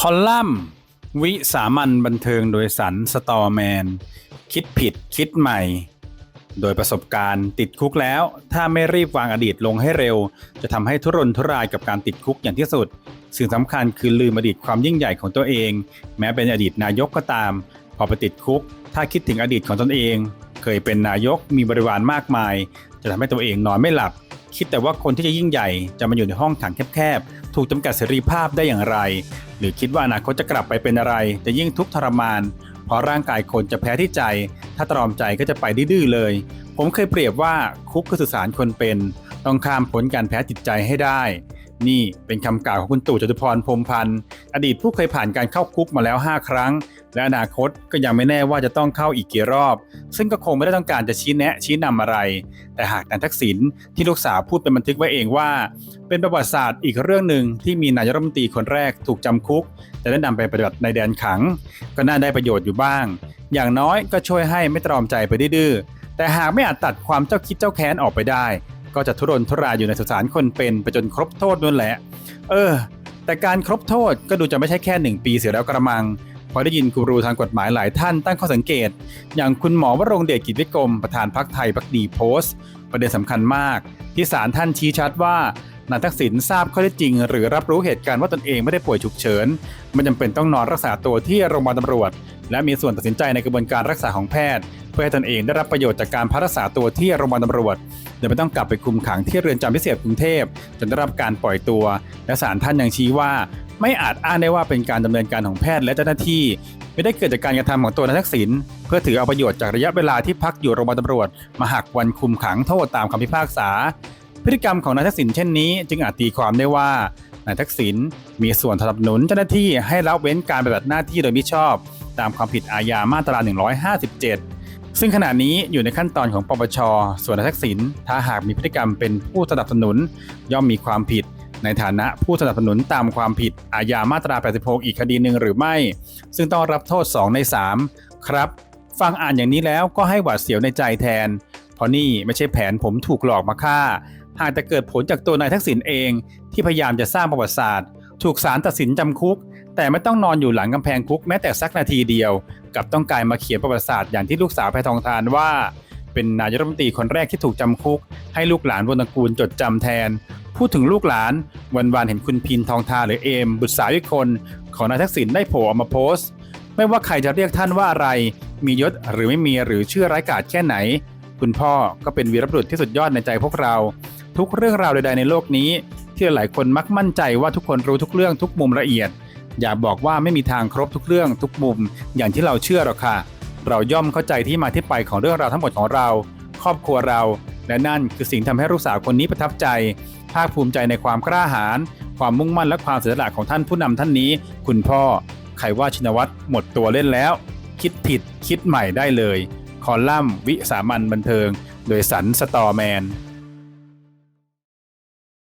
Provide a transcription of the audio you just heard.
คอลัมน์วิสามันบันเทิงโดยสันสตอแมน คิดผิดคิดใหม่ โดยประสบการณ์ติดคุกแล้ว ถ้าไม่รีบวางอดีตลงให้เร็ว จะทำให้ทุรนทุรายกับการติดคุกอย่างที่สุด สิ่งสำคัญคือลืมอดีตความยิ่งใหญ่ของตัวเอง แม้เป็นอดีตนายกก็ตาม พอไปติดคุก ถ้าคิดถึงอดีตของตนเอง เคยเป็นนายกมีบริวารมากมาย จะทำให้ตัวเองนอนไม่หลับ คิดแต่ว่าคนที่จะยิ่งใหญ่จะมาอยู่ในห้องขังแคบ ถูกจำกัดเสรีภาพได้อย่างไร หรือคิดว่าอนาคตจะกลับไปเป็นอะไร จะยิ่งทุกข์ทรมาน เพราะร่างกายคนจะแพ้ที่ใจ ถ้าตรอมใจก็จะไปดื้อเลย ผมเคยเปรียบว่าคุกคือสุสานคนเป็น ต้องข้ามพ้นการแพ้จิตใจให้ได้ นี่เป็นคำกล่าวของคุณตู่จตุพรพรมพันธ์อดีตผู้เคยผ่านการเข้าคุกมาแล้ว 5 ครั้ง และอนาคตก็ยังไม่แน่ว่าจะต้องเข้าอีกกี่รอบ ซึ่งก็คงไม่ได้ต้องการจะชี้แนะชี้นำอะไร แต่หากนายทักษิณที่ลูกสาวพูดเป็นบันทึกไว้เองว่า เป็นประวัติศาสตร์อีกเรื่องหนึ่งที่มีนายรัฐมนตรีคนแรกถูกจำคุก แต่ได้นำไปปฏิบัติในแดนขัง ก็น่าได้ประโยชน์อยู่บ้าง อย่างน้อยก็ช่วยให้ไม่ตรอมใจไปดื้อแต่หากไม่อาจตัดความเจ้าคิดเจ้าแค้นออกไปได้ ก็จะทุรนทุรายอยู่ในสุสานคนเป็นไปจนครบโทษนั่นแหละ เออ แต่การครบโทษก็ดูจะไม่ใช่แค่หนึ่งปีเสียแล้วกระมังพอได้ยินกูรูทางกฎหมายหลายท่านตั้งข้อสังเกต อย่างคุณหมอวรงเดชกิจวิกรมประธานพักไทยพักดีโพสต์ ประเด็นสำคัญมาก ที่ศาลท่านชี้ชัดว่า นายทักษิณทราบข้อเท็จจริง หรือรับรู้เหตุการณ์ว่าตนเองไม่ได้ป่วยฉุกเฉินไม่จำเป็นต้องนอนรักษาตัวที่โรงพยาบาลตำรวจ และมีส่วนตัดสินใจในกระบวนการรักษาของแพทย์ เพื่อให้ตนเองได้รับประโยชน์จากการพักรักษาตัวที่โรงพยาบาลตำรวจโดยไม่ต้องกลับไปคุมขังที่เรือนจำพิเศษกรุงเทพจนได้รับการปล่อยตัว และศาลท่านยังชี้ว่า ไม่อาจอ้างได้ว่าเป็นการดำเนินการของแพทย์และเจ้าหน้าที่ไม่ได้เกิดจากการกระทำของตัวนายทักษิณเพื่อถือเอาประโยชน์จากระยะเวลาที่พักอยู่โรงพยาบาลตำรวจ มาหักวันคุมขังโทษตามคำพิพากษา พฤติกรรมของนายทักษิณเช่นนี้ จึงอาจตีความได้ว่านายทักษิณมีส่วนสนับสนุนเจ้าหน้าที่ให้ละเว้นการปฏิบัติหน้าที่โดยมิชอบ ตามความผิดอาญามาตรา 157 ซึ่งขณะนี้อยู่ในขั้นตอนของปปช ส่วนนายทักษิณถ้าหากมีพฤติกรรมเป็นผู้สนับสนุน ย่อมมีความผิด ในฐานะผู้สนับสนุนตามความผิดอาญามาตรา 86 อีกคดีหนึ่งหรือไม่ ซึ่งต้องรับโทษ 2 ใน 3 ครับ ฟังอ่านอย่างนี้แล้วก็ให้หวาดเสียวในใจแทน เพราะนี่ไม่ใช่แผนผมถูกหลอกมาฆ่า หากแต่เกิดผลจากตัวนายทักษิณเองที่พยายามจะสร้างประวัติศาสตร์ ถูกศาลตัดสินจำคุก แต่ไม่ต้องนอนอยู่หลังกำแพงคุกแม้แต่สักนาทีเดียว กับต้องการมาเขียนประวัติศาสตร์อย่างที่ลูกสาวแพทองทานว่า เป็นนายรัฐมนตรีคนแรกที่ถูกจำคุก ให้ลูกหลานวรรณกูลจดจำแทน พูดถึงลูกหลานวันวานเห็นคุณพินทองทาหรือเอม บุตรสาวอีกคน ของนายทักษิณได้โผล่ออกมาโพสต์ ไม่ว่าใครจะเรียกท่านว่าอะไร มียศหรือไม่มีหรือชื่อร้ายกาจแค่ไหน คุณพ่อก็เป็นวีรบุรุษที่สุดยอดในใจพวกเรา ทุกเรื่องราวใดๆในโลกนี้ ที่หลายคนมักมั่นใจว่าทุกคนรู้ทุกเรื่องทุกมุมละเอียด อย่าบอกว่าไม่มีทางครบทุกเรื่องทุกมุม อย่างที่เราเชื่อหรอกค่ะ เราย่อมเข้าใจที่มาที่ไปของเรื่องราวทั้งหมดของเรา ครอบครัวเรา และนั่นคือสิ่งทำให้ลูกสาวคนนี้ประทับใจ ภาคภูมิใจในความกล้าหาญความมุ่งมั่นและความเสียสละของท่านผู้นำท่านนี้ คุณพ่อใครว่าชินวัตรหมดตัวเล่นแล้ว คิดผิดคิดใหม่ได้เลย คอลัมน์วิสามันบันเทิง โดยสันสตอแมน